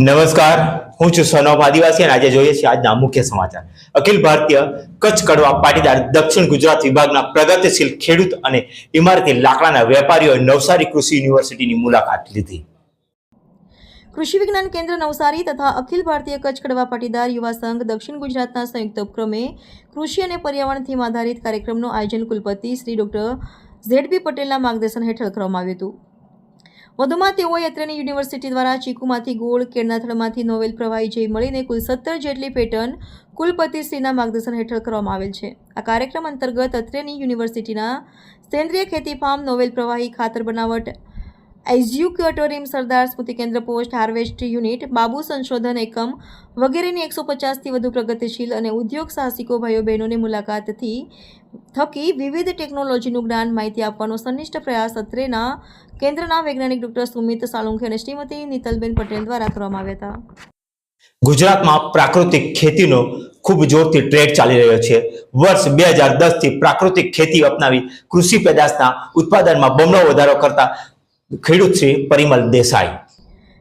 નમસ્કાર. હું છું સનોપ આદિવાસી અને આજે જોઈએ છીએ આજના મુખ્ય સમાચાર. અખિલ ભારતીય કચ્છ કડવા પાટીદાર દક્ષિણ ગુજરાત વિભાગના પ્રગતિશીલ ખેડૂત અને ઇમારતી લાકડાના વેપારીઓએ નવસારી કૃષિ યુનિવર્સિટીની મુલાકાત લીધી. કૃષિ વિજ્ઞાન કેન્દ્ર નવસારી તથા અખિલ ભારતીય કચ્છ કડવા પાટીદાર યુવા સંઘ દક્ષિણ ગુજરાતના સંયુક્ત ઉપક્રમે કૃષિ અને પર્યાવરણ થીમ આધારિત કાર્યક્રમનું આયોજન કુલપતિ શ્રી ડોક્ટર ઝેડ પટેલના માર્ગદર્શન હેઠળ કરવામાં આવ્યું હતું. વધુમાં તેઓએ અત્રેની યુનિવર્સિટી દ્વારા ચીકુમાંથી ગોળ કેળના થડમાંથી નોવેલ પ્રવાહી જઈ મળીને કુલ સત્તર જેટલી પેટર્ન કુલપતિશ્રીના માર્ગદર્શન હેઠળ કરવામાં આવેલ છે. આ કાર્યક્રમ અંતર્ગત અત્રેની યુનિવર્સિટીના સેન્દ્રિય ખેતી ફાર્મ, નોવેલ પ્રવાહી, ખાતર બનાવટ એક્ઝ્યુકેટોરિયમ સરદાર સ્મૃતિ કેન્દ્ર પોસ્ટ હાર્વેસ્ટ યુનિટ, બાબુ સંશોધન એકમ વગેરેની એકસો પચાસથી વધુ પ્રગતિશીલ અને ઉદ્યોગ સાહસિકો ભાઈઓ બહેનોની મુલાકાતથી થકી વિવિધ ટેકનોલોજીનું જ્ઞાન માહિતી આપવાનો સંનિષ્ઠ પ્રયાસ અત્રેના કેન્દ્રના વૈજ્ઞાનિક ડોક્ટર સુમિત સાલુંખે અને શ્રીમતી નીતલબેન પટેલ દ્વારા કરવામાં આવ્યા હતા. ગુજરાતમાં પ્રાકૃતિક ખેતીનો ખૂબ જોરથી ટ્રેડ ચાલી રહ્યો છે. વર્ષ બે હજાર દસથી પ્રાકૃતિક ખેતી અપનાવી કૃષિ પેદાશના ઉત્પાદનમાં બમણો વધારો કરતા ખેડૂત શ્રી પરિમલ દેસાઈ.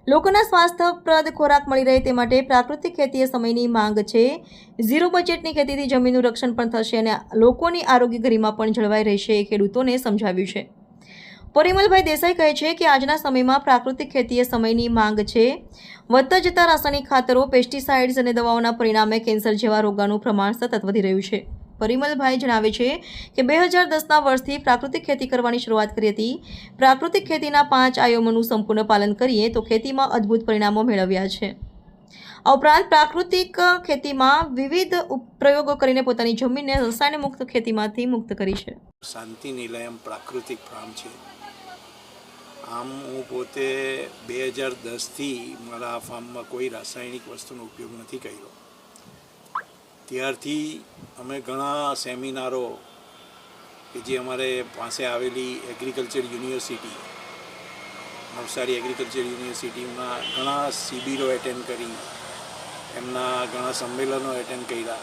લોકોના સ્વાસ્થ્યપ્રદ ખોરાક મળી રહે તે માટે પ્રાકૃતિક ખેતી એ સમયની માંગ છે. ઝીરો બજેટની ખેતીથી જમીનનું રક્ષણ પણ થશે અને લોકોની આરોગ્ય ગરિમા પણ જળવાઈ રહેશે એ ખેડૂતોને સમજાવ્યું છે. પરિમલભાઈ દેસાઈ કહે છે કે આજના સમયમાં પ્રાકૃતિક ખેતી એ સમયની માંગ છે. વધતા જતા રાસાયણિક ખાતરો, પેસ્ટિસાઇડ્સ અને દવાઓના પરિણામે કેન્સર જેવા રોગાનું પ્રમાણ સતત વધી રહ્યું છે. પરિમલભાઈ જણાવે છે કે બે હજાર દસના વર્ષથી પ્રાકૃતિક ખેતી કરવાની શરૂઆત કરી હતી. પ્રાકૃતિક ખેતીના પાંચ આયામોનું સંપૂર્ણ પાલન કરીએ તો ખેતીમાં અદ્ભુત પરિણામો મેળવ્યા છે. આ ઉપરાંત પ્રાકૃતિક ખેતીમાં વિવિધ પ્રયોગો કરીને પોતાની જમીનને રસાયણ મુક્ત ખેતીમાંથી મુક્ત કરી છે. શાંતિ નિલયમ પ્રાકૃતિક ફાર્મ છે. આમ હું પોતે બે હજાર દસથી મારા ફાર્મમાં કોઈ રાસાયણિક વસ્તુનો ઉપયોગ નથી કર્યો. ત્યારથી અમે ઘણા સેમિનારો કે જે અમારે પાસે આવેલી એગ્રીકલ્ચર યુનિવર્સિટી નવસારી એગ્રીકલ્ચર યુનિવર્સિટીમાં ઘણા શિબિરો એટેન્ડ કરી, એમના ઘણા સંમેલનો એટેન્ડ કર્યા.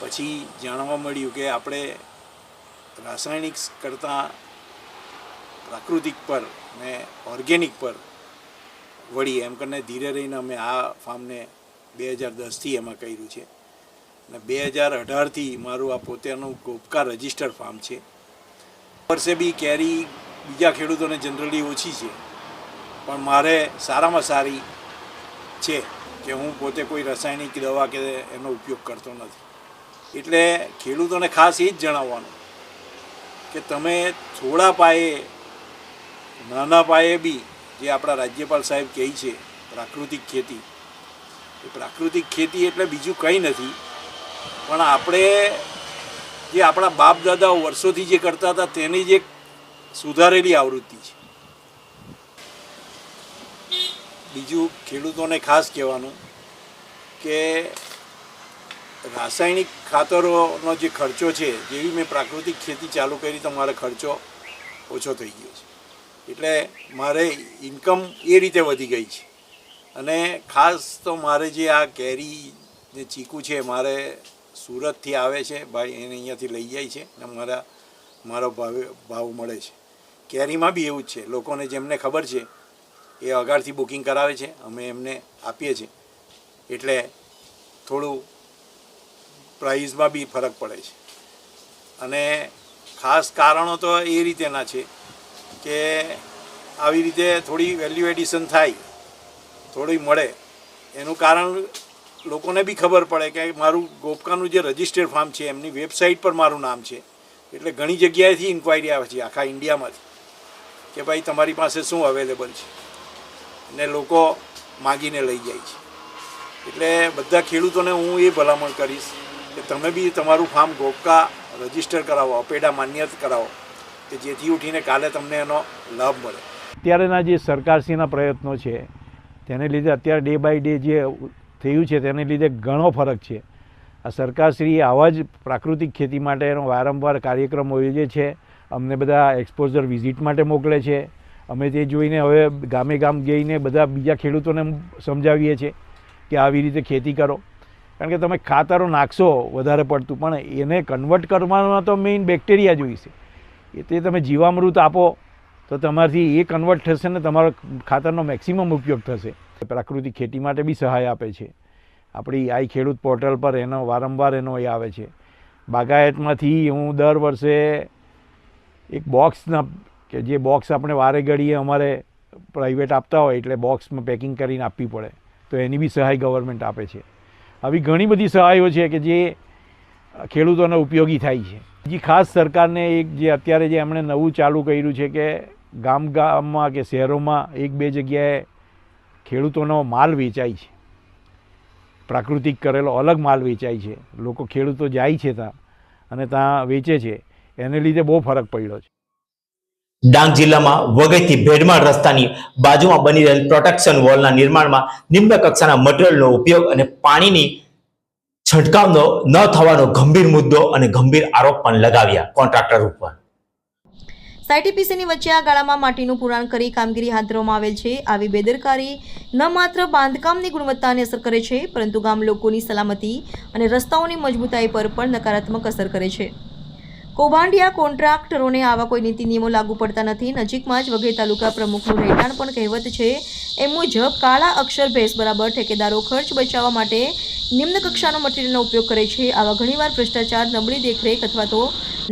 પછી જાણવા મળ્યું કે આપણે રાસાયણિક કરતાં પ્રાકૃતિક પર ને ઓર્ગેનિક પર વળી એમ કરીને ધીરે રહીને અમે આ ફાર્મને બે હજાર દસથી એમાં કર્યું છે. ને બે હજાર અઢારથી મારું આ પોતાનું કોપકા રજિસ્ટર ફાર્મ છે. વર્ષે બી કેરી બીજા ખેડૂતોને જનરલી ઓછી છે. પણ મારે સારામાં સારી છે કે હું પોતે કોઈ રાસાયણિક દવા કે એનો ઉપયોગ કરતો નથી. એટલે ખેડૂતોને ખાસ એ જ જણાવવાનું કે તમે થોડા પાયે, નાના પાયે બી જે આપણા રાજ્યપાલ સાહેબ કહે છે, પ્રાકૃતિક ખેતી. એ પ્રાકૃતિક ખેતી એટલે બીજું કંઈ નથી. પણ આપણે જે આપણા બાપ દાદાઓ વર્ષોથી જે કરતા હતા, તેની જે સુધારેલી આવૃત્તિ છે. બીજું ખેડૂતોને ખાસ કહેવાનું કે રાસાયણિક ખાતરોનો જે ખર્ચો છે, જેવી મેં પ્રાકૃતિક ખેતી ચાલુ કરી તો મારો ખર્ચો ઓછો થઈ ગયો છે. એટલે મારે ઇન્કમ એ રીતે વધી ગઈ છે. અને ખાસ તો મારે જે આ કેરી, જે ચીકુ છે, મારે સુરતથી આવે છે, ભાઈ, એને અહીંયાથી લઈ જાય છે અને મારા, મારો ભાવે, ભાવ મળે છે. કેરીમાં બી એવું જ છે. લોકોને જેમને ખબર છે, એ અગાડથી બુકિંગ કરાવે છે, અમે એમને આપીએ છીએ. એટલે થોડું પ્રાઇઝમાં બી ફરક પડે છે. અને ખાસ કારણો તો એ રીતેના છે કે આવી રીતે થોડી વેલ્યુ એડિશન થાય, થોડી મળે, એનું કારણ લોકોને બી ખબર પડે કે મારું ગોપકાનું જે રજિસ્ટર્ડ ફાર્મ છે, એમની વેબસાઇટ પર મારું નામ છે. એટલે ઘણી જગ્યાએથી ઇન્ક્વાયરી આવે છે આખા ઇન્ડિયામાંથી કે ભાઈ તમારી પાસે શું અવેલેબલ છે? ને લોકો માગીને લઈ જાય છે. એટલે બધા ખેડૂતોને હું એ ભલામણ કરીશ કે તમે બી તમારું ફાર્મ ગોપકા રજિસ્ટર કરાવો, અપેડા માન્યત કરાવો, કે જેથી ઉઠીને કાલે તમને એનો લાભ મળે. અત્યારેના જે સરકારશ્રીના પ્રયત્નો છે, તેને લીધે અત્યારે ડે બાય ડે જે થયું છે તેને લીધે ઘણો ફરક છે. આ સરકારશ્રી આવા જ પ્રાકૃતિક ખેતી માટેનો વારંવાર કાર્યક્રમો યોજે છે. અમને બધા એક્સપોઝર વિઝિટ માટે મોકલે છે. અમે તે જોઈને હવે ગામે ગામ જઈને બધા બીજા ખેડૂતોને સમજાવીએ છીએ કે આવી રીતે ખેતી કરો. કારણ કે તમે ખાતરો નાખશો વધારે પડતું, પણ એને કન્વર્ટ કરવામાં તો મેઇન બેક્ટેરિયા જોઈશે એ તે તમે જીવામૃત આપો તો તમારથી એ કન્વર્ટ થશે ને તમારો ખાતરનો મેક્સિમમ ઉપયોગ થશે. પ્રાકૃતિક ખેતી માટે બી સહાય આપે છે. આપણી આઈ ખેડૂત પોર્ટલ પર એનો વારંવાર એનો એ આવે છે. બાગાયતમાંથી હું દર વર્ષે એક બોક્સના કે જે બોક્સ આપણે વારે ઘડીએ અમારે પ્રાઇવેટ આપતા હોય એટલે બોક્સમાં પેકિંગ કરીને આપવી પડે. તો એની બી સહાય ગવર્મેન્ટ આપે છે. આવી ઘણી બધી સહાયો છે કે જે ખેડૂતોને ઉપયોગી થાય છે. બીજી ખાસ સરકારને એક જે અત્યારે જે એમણે નવું ચાલુ કર્યું છે કે ગામ ગામમાં કે શહેરોમાં એક બે જગ્યાએ ખેડૂતોનો માલ વેચાય છે. પ્રાકૃતિક કરેલો અલગ માલ વેચાય છે. લોકો ખેડૂતો જાય છે ત્યાં અને ત્યાં વેચે છે. એને લીધે બહુ ફરક પડ્યો છે. ડાંગ જિલ્લામાં વગેથી ભેડમાળ રસ્તાની બાજુમાં બની રહેલ પ્રોટેક્શન વોલના નિર્માણમાં નિમ્ન કક્ષાના મટીરિયલનો ઉપયોગ અને પાણીની છંટકાવનો ન થવાનો ગંભીર મુદ્દો અને ગંભીર આરોપ પણ લગાવ્યા કોન્ટ્રાક્ટર ઉપર. સાઈટીપીસીની વચ્ચે આ ગાળામાં માટીનું પુરાણ કરી કામગીરી હાથ ધરવામાં આવેલ છે. આવી બેદરકારી ન માત્ર બાંધકામની ગુણવત્તાને અસર કરે છે, પરંતુ ગામ લોકોની સલામતી અને રસ્તાઓની મજબૂતાઈ પર પણ નકારાત્મક અસર કરે છે. કૌભાંડિયા કોન્ટ્રાક્ટરોને આવા કોઈ નીતિ નિયમો લાગુ પડતા નથી. નજીકમાં જ વઘઈ તાલુકા પ્રમુખનું રહેઠાણ પણ કહેવત છે. એ મુજબ કાળા અક્ષર ભેસ બરાબર ઠેકેદારો ખર્ચ બચાવવા માટે નિમ્ન કક્ષાનો મટીરિયલનો ઉપયોગ કરે છે. આવા ઘણીવાર ભ્રષ્ટાચાર, નબળી દેખરેખ અથવા તો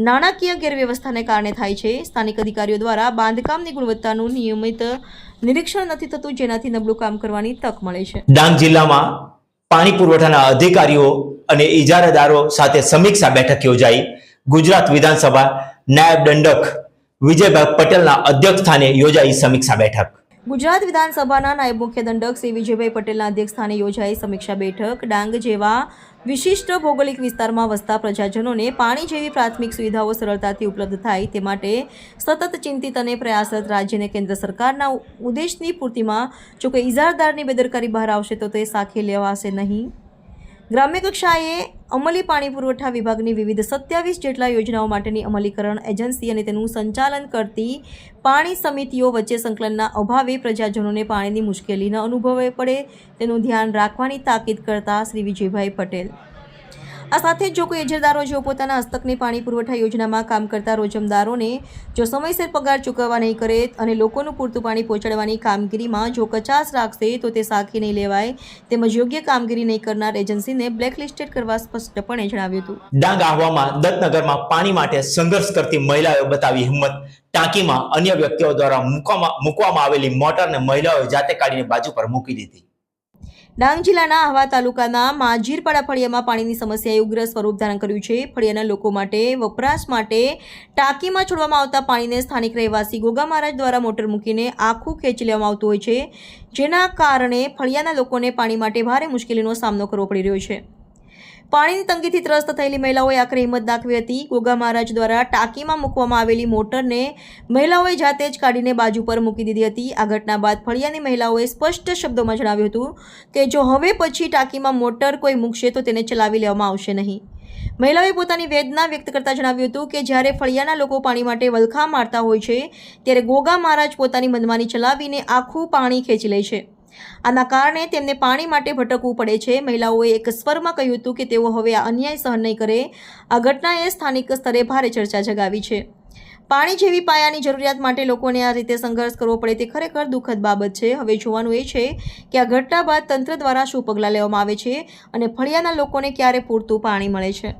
નાણાકીય ગેરવ્યવસ્થાને કારણે થાય છે. સ્થાનિક અધિકારીઓ દ્વારા બાંધકામની ગુણવત્તાનું નિયમિત નિરીક્ષણ નથી થતું, જેનાથી નબળું કામ કરવાની તક મળે છે. ડાંગ જિલ્લામાં પાણી પુરવઠાના અધિકારીઓ અને ઇજારાદારો સાથે સમીક્ષા બેઠક યોજાઈ. ગુજરાત વિધાનસભા નાયબ દંડક વિજયભાઈ પટેલના અધ્યક્ષ સ્થાને યોજાઈ સમીક્ષા બેઠક. ગુજરાત વિધાનસભાના નાયબ મુખ્ય દંડક શ્રી વિજયભાઈ પટેલના અધ્યક્ષસ્થાને યોજાઈ સમીક્ષા બેઠક. ડાંગ જેવા વિશિષ્ટ ભૌગોલિક વિસ્તારમાં વસતા પ્રજાજનોને પાણી જેવી પ્રાથમિક સુવિધાઓ સરળતાથી ઉપલબ્ધ થાય તે માટે સતત ચિંતિત અને પ્રયાસરત રાજ્ય અને કેન્દ્ર સરકારના ઉદ્દેશની પૂર્તિમાં જો કોઈ ઇજારદારની બેદરકારી બહાર આવશે તો તે સાખી લેવાશે નહીં. ગ્રામ્ય કક્ષાએ અમલી પાણી પુરવઠા વિભાગની વિવિધ સત્યાવીસ જેટલા યોજનાઓ માટેની અમલીકરણ એજન્સી અને તેનું સંચાલન કરતી પાણી સમિતિઓ વચ્ચે સંકલનના અભાવે પ્રજાજનોને પાણીની મુશ્કેલી ન અનુભવે પડે. તેનું ધ્યાન રાખવાની તાકીદ કરતા શ્રી વિજયભાઈ પટેલ આ સાથે જ જો કોઈ અરજદારો જો પોતાના હસ્તકની પાણી પુરવઠા યોજનામાં કામ કરતા રોજમદારોને જો સમયસર પગાર ચૂકવવા નહીં કરે અને લોકોનું પૂરતું પાણી પહોંચાડવાની કામગીરીમાં જો કચાશ રાખશે તો તે સાખી નહીં લેવાય તેમજ યોગ્ય કામગીરી નહીં કરનાર એજન્સીને બ્લેકલિસ્ટેડ કરવા સ્પષ્ટપણે જણાવ્યું હતું. ડાંગ આહવામાં દત્તનગરમાં પાણી માટે સંઘર્ષ કરતી મહિલાઓએ બતાવી હિંમત. ટાંકીમાં અન્ય વ્યક્તિઓ દ્વારા મૂકવામાં મૂકવામાં આવેલી મોટરને મહિલાઓએ જાતે કાઢીને બાજુ પર મૂકી દીધી. ડાંગ જિલ્લાના આહવા તાલુકાના માજીરપાડા ફળિયામાં પાણીની સમસ્યાએ ઉગ્ર સ્વરૂપ ધારણ કર્યું છે. ફળિયાના લોકો માટે, વપરાશ માટે ટાંકીમાં છોડવામાં આવતા પાણીને સ્થાનિક રહેવાસી ગોગા મહારાજ દ્વારા મોટર મૂકીને આખું ખેંચી લેવામાં આવતું હોય છે. જેના કારણે ફળિયાના લોકોને પાણી માટે ભારે મુશ્કેલીનો સામનો કરવો પડી રહ્યો છે. પાણીની તંગીથી ત્રસ્ત થયેલી મહિલાઓએ આખરે હિંમત દાખવી હતી. ગોગા મહારાજ દ્વારા ટાંકીમાં મૂકવામાં આવેલી મોટરને મહિલાઓએ જાતે જ કાઢીને બાજુ પર મૂકી દીધી હતી. આ ઘટના બાદ ફળિયાની મહિલાઓએ સ્પષ્ટ શબ્દોમાં જણાવ્યું હતું કે, જો હવે પછી ટાંકીમાં મોટર કોઈ મૂકશે તો તેને ચલાવી લેવામાં આવશે નહીં. મહિલાઓએ પોતાની વેદના વ્યક્ત કરતા જણાવ્યું હતું કે, જ્યારે ફળિયાના લોકો પાણી માટે વલખા મારતા હોય છે, ત્યારે ગોગા મહારાજ પોતાની મનમાની ચલાવીને આખું પાણી ખેંચી લે છે. આના કારણે તેમને પાણી માટે ભટકવું પડે છે. મહિલાઓએ એક સ્વરમાં કહ્યું હતું કે તેઓ હવે આ અન્યાય સહન નહીં કરે. આ ઘટનાએ સ્થાનિક સ્તરે ભારે ચર્ચા જગાવી છે. પાણી જેવી પાયાની જરૂરિયાત માટે લોકોને આ રીતે સંઘર્ષ કરવો પડે તે ખરેખર દુઃખદ બાબત છે. હવે જોવાનું એ છે કે આ ઘટના બાદ તંત્ર દ્વારા શું પગલાં લેવામાં આવે છે અને ફળિયાના લોકોને ક્યારે પૂરતું પાણી મળે છે?